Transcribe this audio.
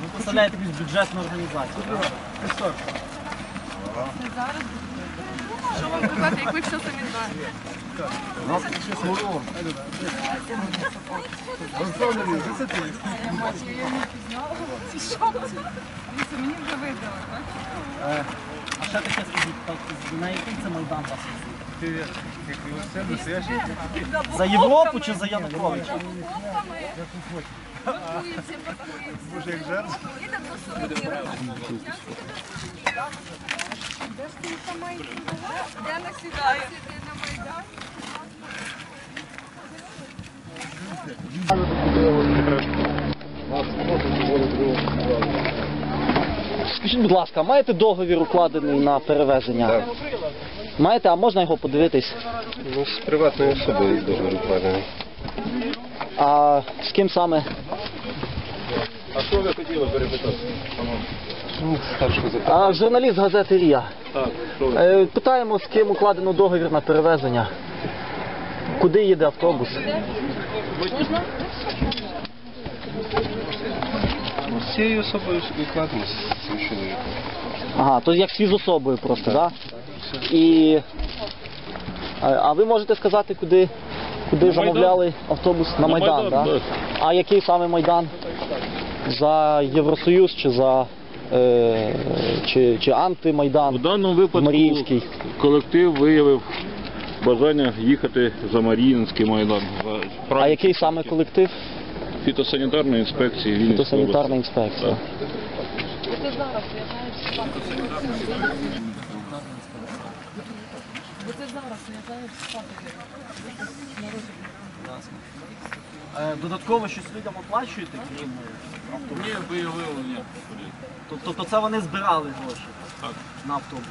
Ви представляєте якусь бюджетну організацію. так? Що вам казати, як ви все самі знаєте? Ліса, мені вже видали, так? На який це Майдан вас? За Європу чи за Януковича? Боже, як жарт. Я не сідаю. Скажіть, будь ласка, маєте договір укладений на перевезення? Так. Маєте, а можна його подивитись? Ну, з приватною особою договір укладений. А з ким саме? А що ви хотіли перепитати? Ну, старшого запитання. А, журналіст газети Рія. Так, що ви? Е, питаємо, з ким укладено договір на перевезення. Куди їде автобус? Цією особою укладено з цим чоловіком. Ага, то як з особою просто, так? Да? І. А, а ви можете сказати, куди, куди замовляли автобус на, Майдан, Майдан, да? да. А який саме Майдан? За Євросоюз чи за е, чи, чи У антимайдан? даному випадку Маріїнський. колектив виявив бажання їхати за Маріїнський майдан. За А який саме колектив? Фітосанітарної інспекції Вінницької Фітосанітарна області. інспекція. Е, Додатково щось людям оплачуєте, крім е, автобусу? Ні, виявили, ні. Тобто це вони збирали гроші Так. на автобус?